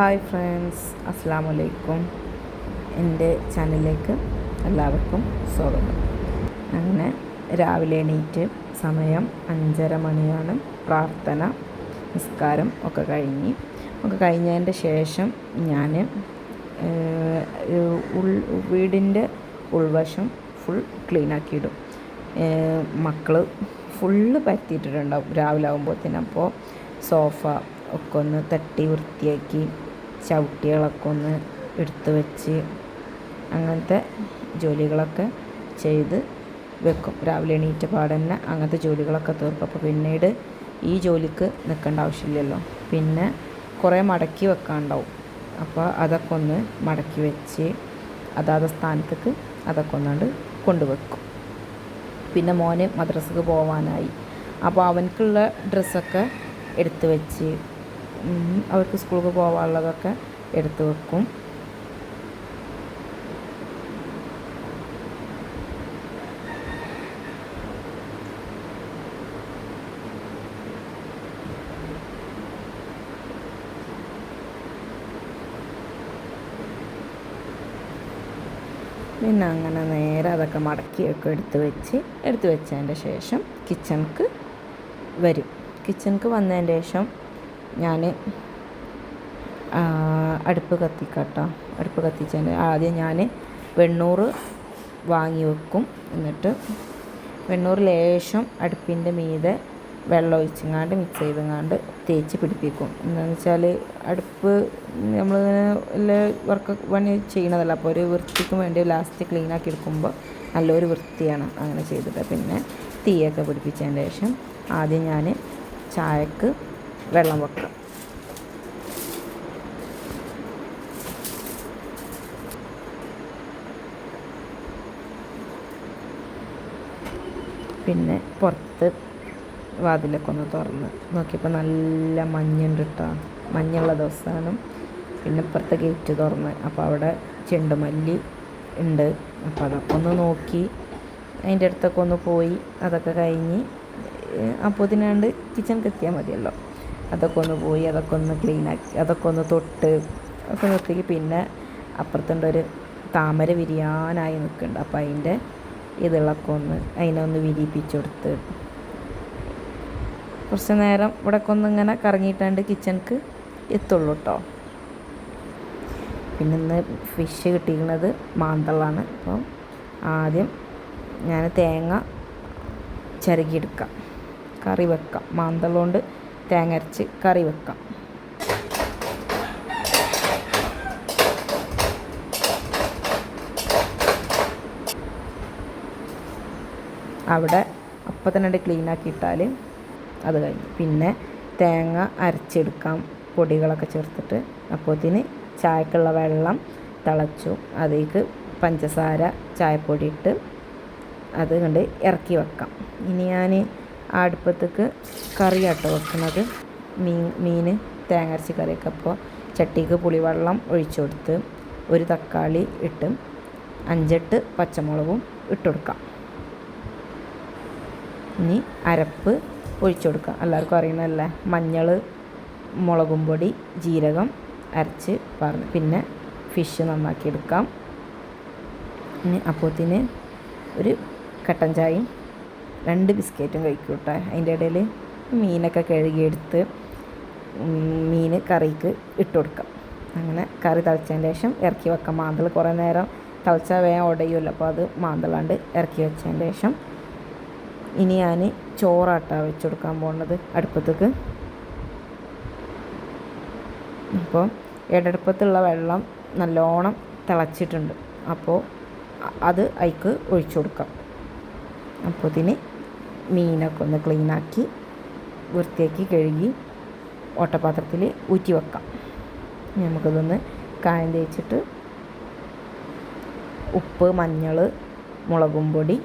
Hi friends അസ്സാം വലൈക്കും എന്റെ ചാനലിലേക്ക് എല്ലാവർക്കും സ്വാഗതം. അങ്ങനെ രാവിലെ എണീറ്റ് സമയം അഞ്ചര മണിയാണ്. പ്രാർത്ഥന നിസ്കാരം ഒക്കെ കഴിഞ്ഞ്. ഒക്കെ കഴിഞ്ഞതിന്റെ ശേഷം ഞാൻ ഉൾ വീടിന്റെ ഉൾവശം ഫുൾ ക്ലീൻ ആക്കിയിടും. മക്കൾ ഫുള്ള് പരത്തിയിട്ടിട്ടുണ്ടാവും രാവിലെ ആകുമ്പോഴത്തേനും അപ്പോൾ സോഫ ഒക്കെ ഒന്ന് തട്ടി വൃത്തിയാക്കി ചവിട്ടികളൊക്കെ ഒന്ന് എടുത്ത് വെച്ച് അങ്ങനത്തെ ജോലികളൊക്കെ ചെയ്ത് വെക്കും. രാവിലെ എണീറ്റ പാടന്നെ അങ്ങനത്തെ ജോലികളൊക്കെ തീർക്കും. അപ്പോൾ പിന്നീട് ഈ ജോലിക്ക് നിൽക്കേണ്ട ആവശ്യമില്ലല്ലോ. പിന്നെ കുറേ മടക്കി വെക്കാനുണ്ടാവും അപ്പോൾ അതൊക്കെ ഒന്ന് മടക്കി വെച്ച് അതാത് സ്ഥാനത്തേക്ക് അതൊക്കെ ഒന്നാണ്ട് കൊണ്ടുവെക്കും. പിന്നെ മോന് മദ്രസക്ക് പോവാനായി. അപ്പോൾ അവനക്കുള്ള ഡ്രസ്സൊക്കെ എടുത്ത് വെച്ച് അവർക്ക് സ്കൂളിൽ പോകാനുള്ളതൊക്കെ എടുത്തു വെക്കും. പിന്നെ അങ്ങനെ നേരെ അതൊക്കെ മടക്കിയൊക്കെ എടുത്ത് വെച്ച് എടുത്ത് വെച്ചതിന്റെ ശേഷം കിച്ചണിക്ക് വരും. കിച്ചണിക്ക് വന്നതിന്റെ ശേഷം ഞാൻ അടുപ്പ് കത്തിക്കട്ടോ. അടുപ്പ് കത്തിച്ചതിന് ആദ്യം ഞാൻ വെണ്ണൂറ് വാങ്ങി വെക്കും. എന്നിട്ട് വെണ്ണൂറ് ലേശം അടുപ്പിന്റെ മീതെ വെള്ളം ഒഴിച്ചങ്ങാണ്ട് മിക്സ് ചെയ്തങ്ങാണ്ട് തേച്ച് പിടിപ്പിക്കും. എന്താണെന്ന് വെച്ചാൽ അടുപ്പ് നമ്മളിങ്ങനെ എല്ലാ വർക്ക് പണി ചെയ്യണതല്ല. അപ്പോൾ ഒരു വൃത്തിക്ക് വേണ്ടി ലാസ്റ്റ് ക്ലീൻ ആക്കി എടുക്കുമ്പോൾ നല്ലൊരു വൃത്തിയാണ് അങ്ങനെ ചെയ്തിട്ട്. പിന്നെ തീയൊക്കെ പിടിപ്പിച്ചതിന് ശേഷം ആദ്യം ഞാൻ ചായക്ക് വെള്ളം വെക്കുക പിന്നെ പുറത്ത് വാതിലൊക്കെ ഒന്ന് തുറന്ന് നോക്കിയപ്പോൾ നല്ല മഞ്ഞുണ്ട് കേട്ടോ മഞ്ഞുള്ള ദിവസമാണ്. പിന്നെ ഇപ്പുറത്തെ ഗേറ്റ് തുറന്ന്. അപ്പോൾ അവിടെ ചെണ്ടുമല്ലി ഉണ്ട്. അപ്പോൾ അതൊക്കെ ഒന്ന് നോക്കി അതിന്റെ അടുത്തൊക്കെ ഒന്ന് പോയി. അതൊക്കെ കഴിഞ്ഞ് അപ്പോൾ ഇതിനാണ്ട് കിച്ചൺ എത്തിയാൽ മതിയല്ലോ. അതൊക്കെ ഒന്ന് പോയി അതൊക്കെ ഒന്ന് ക്ലീനാക്കി അതൊക്കെ ഒന്ന് തൊട്ട് ഒക്കെ നിർത്തിക്ക് പിന്നെ അപ്പുറത്തുണ്ടൊരു താമര വിരിയാനായി നിൽക്കുന്നുണ്ട്. അപ്പോൾ അതിന്റെ ഇതിളൊക്കെ ഒന്ന് അതിനെ ഒന്ന് വിരിയിപ്പിച്ചു കൊടുത്ത്. കുറച്ച് നേരം ഇവിടെ ഒന്ന് ഇങ്ങനെ കറങ്ങിയിട്ടാണ്ട് കിച്ചണിക്ക് എത്തുള്ളൂ കേട്ടോ പിന്നെ ഇന്ന് ഫിഷ് കിട്ടിയിരിക്കുന്നത് മാന്തളാണ്. അപ്പോൾ ആദ്യം ഞാൻ തേങ്ങ ചിരകിയെടുക്കാം കറി വെക്കാം. മാന്തള കൊണ്ട് തേങ്ങ അരച്ച് കറി വെക്കാം. അവിടെ അപ്പം തന്നെ ക്ലീൻ ആക്കി ഇട്ടാൽ അത് കഴിഞ്ഞു. പിന്നെ തേങ്ങ അരച്ചെടുക്കാം. പൊടികളൊക്കെ ചേർത്തിട്ട്. അപ്പോഴത്തേന് ചായക്കുള്ള വെള്ളം തിളച്ചു. അതിലേക്ക് പഞ്ചസാര ചായപ്പൊടി ഇട്ട് അത് കണ്ട് ഇറക്കി വെക്കാം. ഇനി ഞാൻ അടുപ്പത്തേക്ക് കറി വെക്കുന്നത്. മീൻ മീൻ തേങ്ങ അരച്ച് കറിയൊക്കെ അപ്പോൾ ചട്ടിക്ക് പുളിവെള്ളം ഒഴിച്ചു കൊടുത്ത് ഒരു തക്കാളി ഇട്ട് അഞ്ചെട്ട് പച്ചമുളകും ഇട്ട് കൊടുക്കാം. ഇനി അരപ്പ് ഒഴിച്ചു കൊടുക്കാം. എല്ലാവർക്കും അറിയണമല്ലേ മഞ്ഞൾ മുളകും പൊടി ജീരകം അരച്ച് പറഞ്ഞ് പിന്നെ ഫിഷ് നന്നാക്കി എടുക്കാം. ഇനി അപ്പോത്തിന് ഒരു കട്ടൻ ചായയും രണ്ട് ബിസ്ക്കറ്റും കഴിക്കും കേട്ടോ. അതിന്റെ ഇടയിൽ മീനൊക്കെ കഴുകിയെടുത്ത് മീൻ കറിക്ക് ഇട്ട് കൊടുക്കാം. അങ്ങനെ കറി തിളച്ചതിന് ശേഷം ഇറക്കി വെക്കാം. മാന്തൾ കുറേ നേരം തിളച്ചാൽ വേഗം ഉടയുമല്ലോ. അപ്പോൾ അത് മാന്തളാണ്ട് ഇറക്കി വെച്ചതിന് ശേഷം ഇനി ഞാൻ ചോറാട്ടാ വെച്ച് കൊടുക്കാൻ പോകുന്നത് അടുപ്പത്തേക്ക്. അപ്പോൾ ഇടടുപ്പത്തുള്ള വെള്ളം നല്ലോണം തിളച്ചിട്ടുണ്ട്. അപ്പോൾ അത് അതിക്ക് ഒഴിച്ചു കൊടുക്കാം. അപ്പോൾ ഇതിന് മീനൊക്കെ ഒന്ന് ക്ലീനാക്കി വൃത്തിയാക്കി കഴുകി ഓട്ടപാത്രത്തിൽ ഊറ്റി വെക്കാം. നമുക്കിതൊന്ന് കായം തേച്ചിട്ട് ഉപ്പ് മഞ്ഞൾ മുളകും പൊടി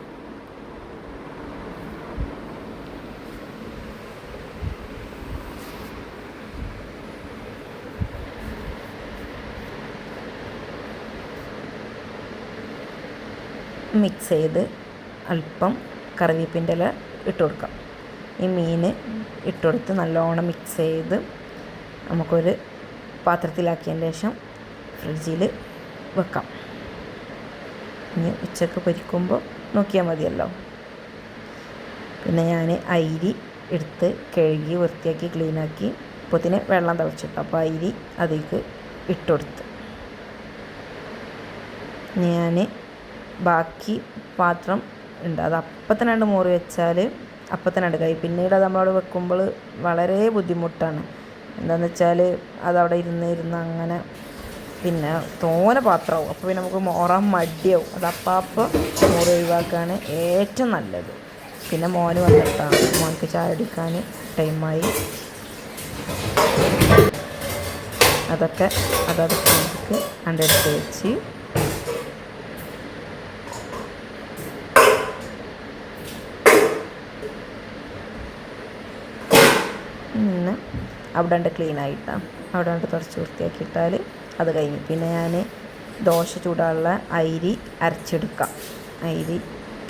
മിക്സ് ചെയ്ത് അല്പം കറിവേപ്പിന്റെ ഇല ഇട്ട് കൊടുക്കാം. ഈ മീൻ ഇട്ട് കൊടുത്ത് നല്ലോണം മിക്സ് ചെയ്ത് നമുക്കൊരു പാത്രത്തിലാക്കിയതിന് ശേഷം ഫ്രിഡ്ജിൽ വെക്കാം. ഇനി ഉച്ചയ്ക്ക് പൊരിക്കുമ്പോൾ നോക്കിയാൽ മതിയല്ലോ. പിന്നെ ഞാൻ അരി എടുത്ത് കഴുകി വൃത്തിയാക്കി ക്ലീനാക്കി അപ്പോത്തിന് വെള്ളം തിളച്ചിട്ടു അപ്പോൾ അരി അതിലേക്ക് ഇട്ടുകൊടുത്ത് ഞാൻ ബാക്കി പാത്രം ഉണ്ട്. അത് അപ്പം തന്നെ രണ്ട് മോറി വെച്ചാൽ അപ്പം കഴിയും. പിന്നീട് അത് നമ്മളവിടെ വെക്കുമ്പോൾ വളരെ ബുദ്ധിമുട്ടാണ്. എന്താണെന്ന് വെച്ചാൽ അതവിടെ ഇരുന്ന് ഇരുന്ന് അങ്ങനെ പിന്നെ തോന പാത്രമാവും. അപ്പോൾ പിന്നെ നമുക്ക് മോറാൻ മടിയാവും. അത് അപ്പാപ്പം മോറ് ഒഴിവാക്കുകയാണ് ഏറ്റവും നല്ലത്. പിന്നെ മോന് വന്നിട്ടാണ്. മോനക്ക് ചായ അടിക്കാൻ ടൈമായി. അതൊക്കെ അതൊക്കെ നമുക്ക് അണ്ടെടുത്ത് വെച്ച് പിന്നെ അവിടെ ഉണ്ട് ക്ലീൻ ആയിട്ടാണ് അവിടെ ഉണ്ട് തുടച്ച് വൃത്തിയാക്കിയിട്ടാൽ അത് കഴിഞ്ഞു. പിന്നെ ഞാൻ ദോശ ചൂടാനുള്ള അരി അരച്ചെടുക്കാം. അരി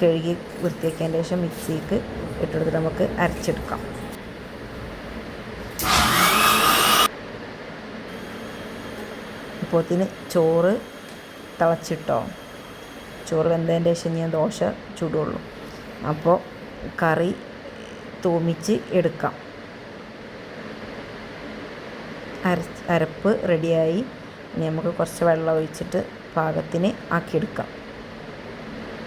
കഴുകി വൃത്തിയാക്കിയതിന് ശേഷം മിക്സിക്ക് ഇട്ടെടുത്തിട്ട് നമുക്ക് അരച്ചെടുക്കാം. അപ്പോത്തിന് ചോറ് തിളച്ചിട്ടോ? ചോറ് വെന്തതിന്റെ ശേഷം ഞാൻ ദോശ ചൂടുള്ളൂ. അപ്പോൾ കറി തൂമിച്ച് എടുക്കാം. അര അരപ്പ് റെഡിയായി. ഇനി നമുക്ക് കുറച്ച് വെള്ളം ഒഴിച്ചിട്ട് പാകത്തിന് ആക്കിയെടുക്കാം.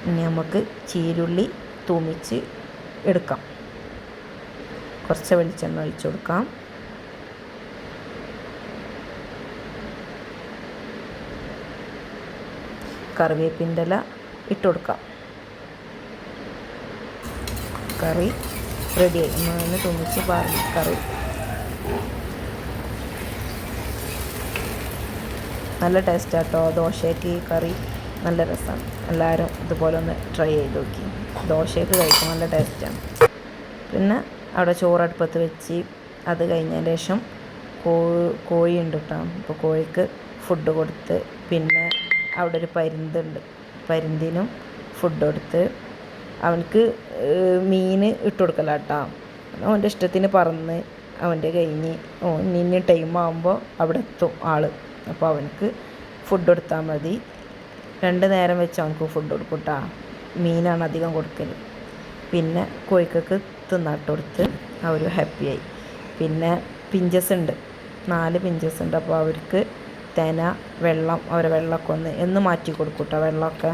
ഇനി നമുക്ക് ചീരുള്ളി തൂമിച്ച് എടുക്കാം. കുറച്ച് വെളിച്ചെണ്ണ ഒഴിച്ചു കൊടുക്കാം. കറിവേപ്പിന്റെ ഇല ഇട്ട് കൊടുക്കാം. കറി റെഡിയായി. നമ്മൾ തൂമിച്ച് പാർന്ന് കറി നല്ല ടേസ്റ്റ് കേട്ടോ ദോശയ്ക്ക് കറി നല്ല രസമാണ് എല്ലാവരും ഇതുപോലെ ഒന്ന് ട്രൈ ചെയ്ത് നോക്കി. ദോശയ്ക്ക് കഴിക്കാൻ നല്ല ടേസ്റ്റാണ്. പിന്നെ അവിടെ ചോറടുപ്പത്ത് വെച്ച് അത് കഴിഞ്ഞതിന് ശേഷം കോഴി കോഴി ഉണ്ട് കേട്ടോ. അപ്പോൾ കോഴിക്ക് ഫുഡ് കൊടുത്ത് പിന്നെ അവിടെ ഒരു പരുന്തുണ്ട്. പരുന്തിനും ഫുഡ് കൊടുത്ത് അവനക്ക് മീൻ ഇട്ട് കൊടുക്കല കേട്ടോ. അവന്റെ ഇഷ്ടത്തിന് പറന്ന് അവന്റെ കഴിഞ്ഞ് ഓ ഇനി ടൈം ആകുമ്പോൾ അവിടെ എത്തും ആൾ അപ്പോൾ അവനക്ക് ഫുഡ് കൊടുത്താൽ മതി. രണ്ട് നേരം വെച്ച് അവനക്ക് ഫുഡ് കൊടുക്കും കേട്ടോ മീനാണ് അധികം കൊടുക്കൽ പിന്നെ കോഴിക്കൾക്ക് തിന്നാട്ട് കൊടുത്ത് അവർ ഹാപ്പിയായി പിന്നെ പിഞ്ചസ് ഉണ്ട്. നാല് പിഞ്ചസ് ഉണ്ട്. അപ്പോൾ അവർക്ക് തേന വെള്ളം അവരെ വെള്ളമൊക്കെ ഒന്ന് എന്ന് മാറ്റി കൊടുക്കും കേട്ടോ വെള്ളമൊക്കെ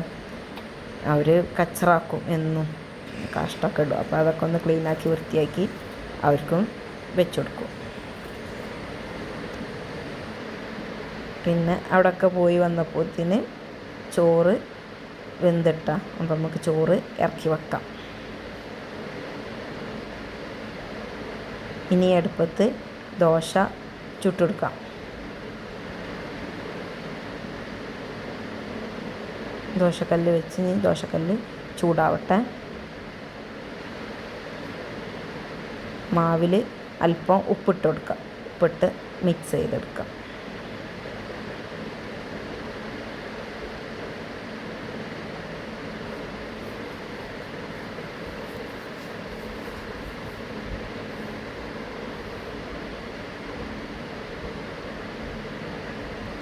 അവർ കച്ചറാക്കും എന്നും കാഷ്ടമൊക്കെ ഇടും. അപ്പോൾ അതൊക്കെ ഒന്ന് ക്ലീനാക്കി വൃത്തിയാക്കി അവർക്കും വെച്ചു കൊടുക്കും. പിന്നെ അവിടെയൊക്കെ പോയി വന്നപ്പോഴത്തിന് ചോറ് വെന്തിട്ട. അപ്പം നമുക്ക് ചോറ് ഇറക്കി വെക്കാം. ഇനി അടുപ്പത്ത് ദോശ ചുട്ടെടുക്കാം. ദോശക്കല്ല് വെച്ച് ഇനി ദോശക്കല്ല് ചൂടാവട്ടെ. മാവിൽ അല്പം ഉപ്പിട്ട് കൊടുക്കാം. ഉപ്പിട്ട് മിക്സ് ചെയ്തെടുക്കാം.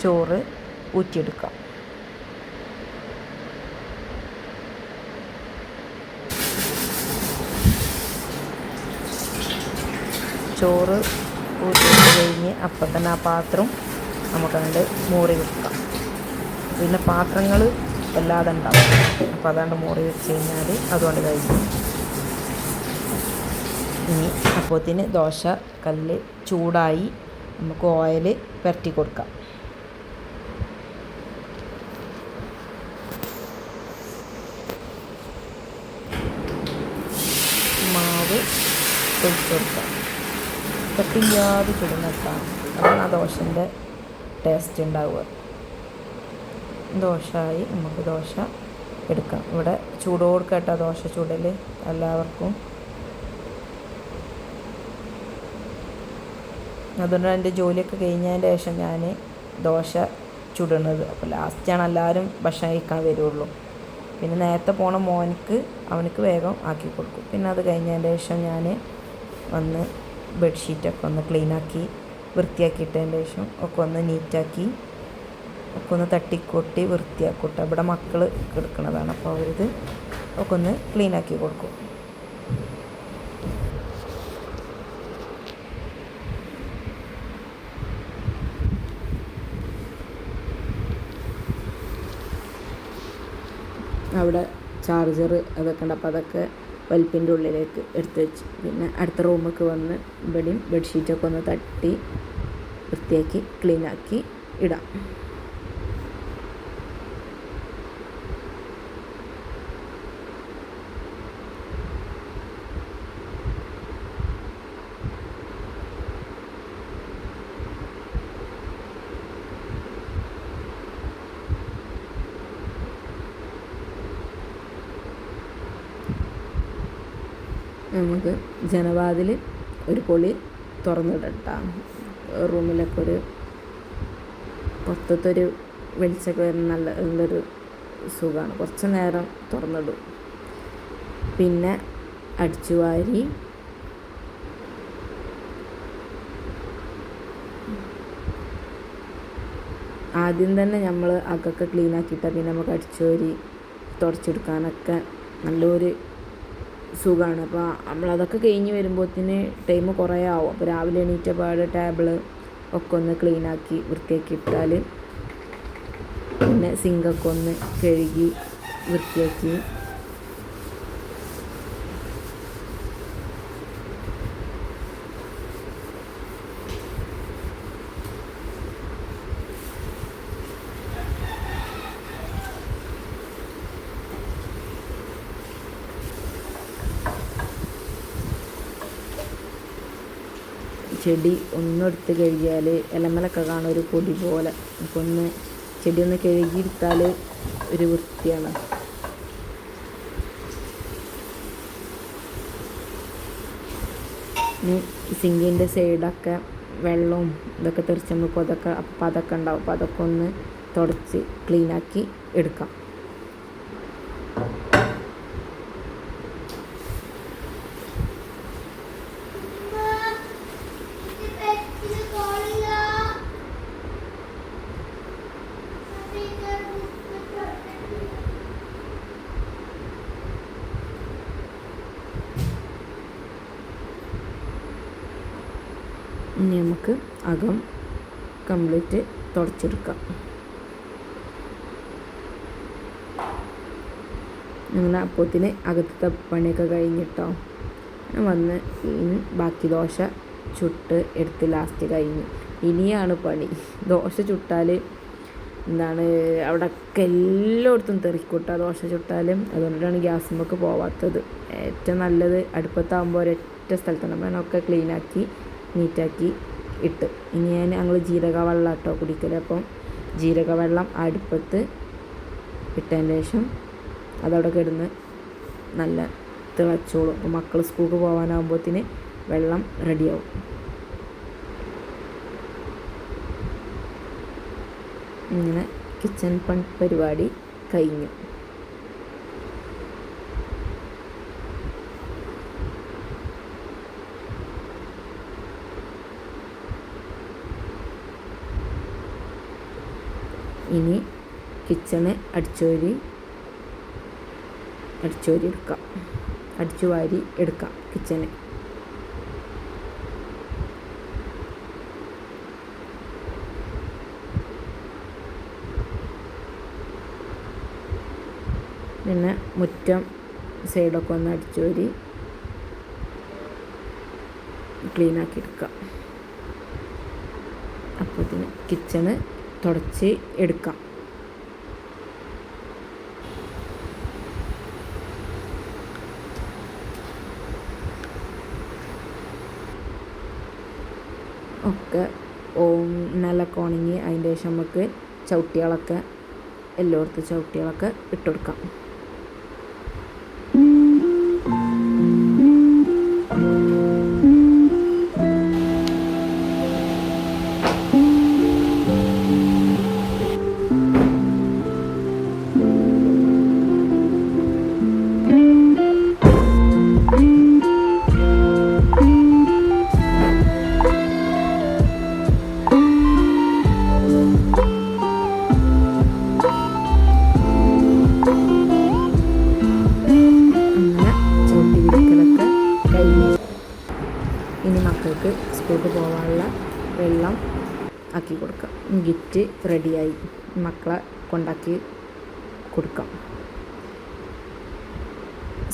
ചോറ് ഊറ്റിയെടുക്കാം ചോറ് ഊറ്റിയിട്ട് കഴിഞ്ഞ് അപ്പം തന്നെ ആ പാത്രം നമുക്കങ്ങോട്ട് മൂറി വെക്കാം. പിന്നെ പാത്രങ്ങൾ വല്ലാതെ ഉണ്ടാവും അപ്പം അതാണ്ട് മൂറി വെച്ച് കഴിഞ്ഞാൽ അതുകൊണ്ട് കഴിഞ്ഞു ഇനി അപ്പോത്തിന് ദോശ കല്ല് ചൂടായി നമുക്ക് ഓയിൽ പുരട്ടി കൊടുക്കാം. ഒഴിച്ച് കൊടുക്കാം കട്ടില്ലാതെ ചുടുന്നിട്ടാം അതാണ് ആ ദോശന്റെ ടേസ്റ്റ് ഉണ്ടാവുക. ദോശയായി നമുക്ക് ദോശ എടുക്കാം. ഇവിടെ ചൂടോട് കേട്ടോ ദോശ ചൂടൽ എല്ലാവർക്കും. അതുകൊണ്ട് എന്റെ ജോലിയൊക്കെ കഴിഞ്ഞതിന്റെ ശേഷം ഞാൻ ദോശ ചുടുന്നത്. അപ്പോൾ ലാസ്റ്റാണ് എല്ലാവരും ഭക്ഷണം കഴിക്കാൻ വരുള്ളൂ. പിന്നെ നേരത്തെ പോണ മോനിക്ക് അവനക്ക് വേഗം ആക്കി കൊടുക്കും. പിന്നെ അത് കഴിഞ്ഞതിന്റെ ശേഷം ഞാൻ വന്ന് ബെഡ്ഷീറ്റൊക്കെ ഒന്ന് ക്ലീനാക്കി വൃത്തിയാക്കിയിട്ടതിന് ശേഷം ഒക്കെ ഒന്ന് നീറ്റാക്കി ഒക്കെ ഒന്ന് തട്ടിക്കൊട്ടി വൃത്തിയാക്കൂട്ടോ. ഇവിടെ മക്കൾ കിടക്കുന്നതാണ് അപ്പോൾ അവരിത് ഒക്കെ ഒന്ന് ക്ലീനാക്കി കൊടുക്കും. അവിടെ ചാർജർ അതൊക്കെ ഉണ്ട്. അപ്പോൾ അതൊക്കെ വലുപ്പിന്റെ ഉള്ളിലേക്ക് എടുത്ത് വെച്ച്. പിന്നെ അടുത്ത റൂമൊക്കെ വന്ന് ഇവിടെയും ബെഡ്ഷീറ്റൊക്കെ ഒന്ന് തട്ടി വൃത്തിയാക്കി ക്ലീനാക്കി ഇടാം. നമുക്ക് ജനവാതിൽ ഒരു പൊളി തുറന്നിടട്ടാം. റൂമിലൊക്കെ ഒരു പുറത്തത്തെ ഒരു വരുന്ന നല്ല നല്ലൊരു സുഖമാണ്. കുറച്ച് നേരം തുറന്നിടും. പിന്നെ അടിച്ചു വാരി ആദ്യം തന്നെ നമ്മൾ അകൊക്കെ ക്ലീൻ പിന്നെ നമുക്ക് അടിച്ചു വാരി തുടച്ചെടുക്കാനൊക്കെ നല്ലൊരു സുഖമാണ് അപ്പോൾ നമ്മളതൊക്കെ കഴിഞ്ഞ് വരുമ്പോഴത്തേന് ടൈം കുറേ ആവും അപ്പോൾ രാവിലെ എണീറ്റ പാട് ടേബിൾ ഒക്കെ ഒന്ന് ക്ലീനാക്കി വൃത്തിയാക്കി ഇട്ടാൽ പിന്നെ സിങ്കൊക്കെ ഒന്ന് കഴുകി വൃത്തിയാക്കി ചെടി ഒന്നെടുത്ത് കഴുകിയാൽ ഇലമലൊക്കെ കാണും ഒരു പൊടി പോലെ. അപ്പോൾ ഒന്ന് ചെടി ഒന്ന് കഴുകിയെടുത്താൽ ഒരു വൃത്തിയാണ്. സിങ്കിന്റെ സൈഡൊക്കെ വെള്ളവും ഇതൊക്കെ തെറിച്ച് നമുക്ക് അതൊക്കെ അപ്പം അതൊക്കെ ഉണ്ടാവും. അപ്പോൾ അതൊക്കെ ഒന്ന് തുടച്ച് ക്ലീനാക്കി എടുക്കാം ഇനി നമുക്ക് അകം കംപ്ലീറ്റ് തുടച്ചെടുക്കാം. ഞങ്ങൾ അപ്പത്തിന് അകത്തത്തെ പണിയൊക്കെ കഴിഞ്ഞിട്ടോ. വന്ന് ബാക്കി ദോശ ചുട്ട് എടുത്ത് ലാസ്റ്റ് കഴിഞ്ഞു. ഇനിയാണ് പണി. ദോശ ചുട്ടാൽ എന്താണ് അവിടെ ഒക്കെ എല്ലായിടത്തും തെറിക്കൂട്ടാ ദോശ ചുട്ടാലും. അതുകൊണ്ടാണ് ഗ്യാസിമൊക്കെ പോവാത്തത്. ഏറ്റവും നല്ലത് അടുപ്പത്താകുമ്പോൾ ഒരൊറ്റ സ്ഥലത്താണ്. ഒക്കെ ക്ലീനാക്കി നീറ്റാക്കി ഇട്ട്. ഇനി ഞാൻ ഞങ്ങൾ ജീരക വെള്ളം കേട്ടോ കുടിക്കൽ അപ്പം ജീരക വെള്ളം അടുപ്പത്ത് ഇട്ടതിന് ശേഷം അതവിടെ കിടന്ന് നല്ല തിളച്ചോളും മക്കൾ സ്കൂൾക്ക് പോകാനാകുമ്പോഴത്തേന് വെള്ളം റെഡിയാവും. ഇങ്ങനെ കിച്ചൺ പൺ പരിപാടി കഴിഞ്ഞു. ഇനി കിച്ചണ് അടിച്ചോരി അടിച്ചോരി എടുക്കാം. അടിച്ചു വാരി എടുക്കാം കിച്ചന് പിന്നെ മുറ്റം സൈഡൊക്കെ ഒന്ന് അടിച്ചോരി ക്ലീനാക്കി എടുക്കാം. അപ്പോൾ പിന്നെ കിച്ചണ് തുടച്ച് എടുക്കാം. ഒക്കെ നല്ലൊക്കെ ഉണങ്ങി അതിന്റെ ശേഷം നമുക്ക് ചവിട്ടികളൊക്കെ എല്ലായിടത്തും ചവിട്ടികളൊക്കെ ഇട്ട് കൊടുക്കാം. ഇനി മക്കൾക്ക് സ്കൂളിൽ പോകാനുള്ള വെള്ളം ആക്കി കൊടുക്കാം. ഗിറ്റ് റെഡിയായി. മക്കളെ കൊണ്ടാക്കി കൊടുക്കാം.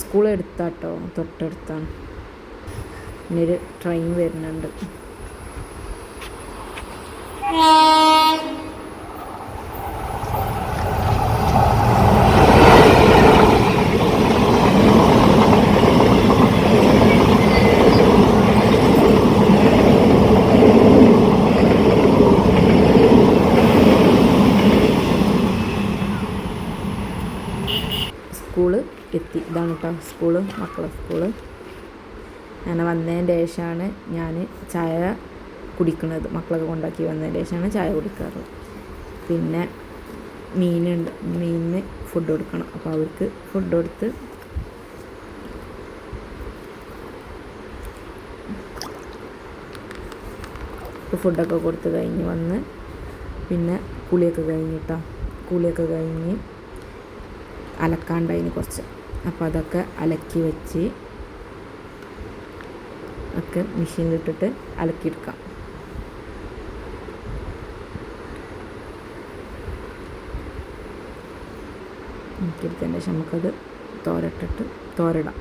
സ്കൂൾ എടുത്താട്ടോ തൊട്ടടുത്താണ്. ഇനി ഒരു ട്രെയിൻ വരുന്നുണ്ട്. സ്കൂൾ എത്തി ഇതാണ് കേട്ടോ സ്കൂൾ മക്കളെ സ്കൂൾ. അങ്ങനെ വന്നതിന്റെ ശേഷമാണ് ഞാൻ ചായ കുടിക്കുന്നത്. മക്കളൊക്കെ കൊണ്ടാക്കി വന്നതിന്റെ ശേഷമാണ് ചായ കുടിക്കാറ്. പിന്നെ മീനുണ്ട്. മീനിന് ഫുഡ് കൊടുക്കണം. അപ്പോൾ അവർക്ക് ഫുഡ് കൊടുത്ത് ഫുഡൊക്കെ കൊടുത്ത് കഴിഞ്ഞ് വന്ന് പിന്നെ കുളിയൊക്കെ കഴിഞ്ഞിട്ടാ കുളിയൊക്കെ കഴിഞ്ഞ് അലക്കാണ്ടായിന് കുറച്ച്. അപ്പോൾ അതൊക്കെ അലക്കി വെച്ച് ഒക്കെ മെഷീനിലിട്ടിട്ട് അലക്കിയെടുക്കാം. അലക്കിയെടുത്തതിന് ശേഷം നമുക്കത് തോരട്ടിട്ട് തോരടാം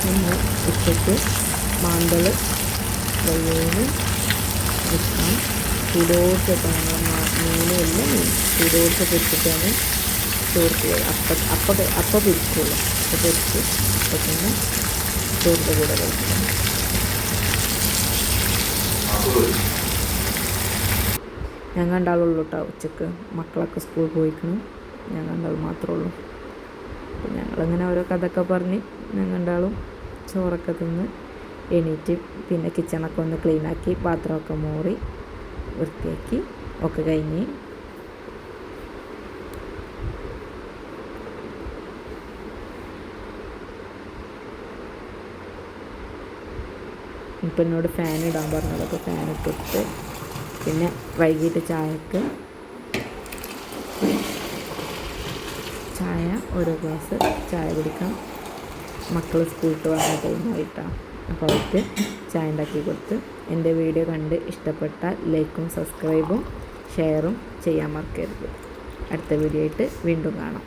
പിന്നെ ഉച്ചയ്ക്ക് മാന്തൾ വെള്ളയിൽ വെക്കാം മീനും എല്ലാം മീൻ ചൂടോട്ട് പൊരിച്ചിട്ടാണ് ചോർക്ക് അപ്പം അപ്പം അപ്പം പിരിക്കുള്ളൂ. അപ്പം പിരിച്ച് അപ്പം തന്നെ ചോറിന്റെ കൂടെ കഴിക്കണം ഞാൻ കണ്ടാളുള്ളൂ കേട്ടോ ഉച്ചയ്ക്ക് മക്കളൊക്കെ സ്കൂളിൽ പോയിക്കണം. ഞാൻ കണ്ടാൾ മാത്രമേ ഉള്ളൂ. അപ്പം ഞങ്ങളിങ്ങനെ ഓരോ കഥയൊക്കെ പറഞ്ഞ് ഞാൻ കണ്ടാളും ചോറൊക്കെ തിന്ന് എണീറ്റ് പിന്നെ കിച്ചണൊക്കെ ഒന്ന് ക്ലീനാക്കി പാത്രമൊക്കെ മൂറി വൃത്തിയാക്കി ഒക്കെ കഴിഞ്ഞ് ഇപ്പം എന്നോട് ഫാൻ ഇടാൻ പറഞ്ഞതൊക്കെ ഫാൻ ഇട്ടിട്ട് പിന്നെ വൈകിട്ട് ചായക്ക് ചായ ഓരോ ഗ്ലാസ് ചായ കുടിക്കാം. മക്കൾ സ്കൂളിൽ വന്ന ടൈമായിട്ടാണ് അപ്പോൾ അവർക്ക് ചായ ഉണ്ടാക്കി കൊടുത്ത് എന്റെ വീഡിയോ കണ്ട് ഇഷ്ടപ്പെട്ടാൽ ലൈക്കും സബ്സ്ക്രൈബും ഷെയറും ചെയ്യാൻ മറക്കരുത്. അടുത്ത വീഡിയോ ആയിട്ട് വീണ്ടും കാണാം.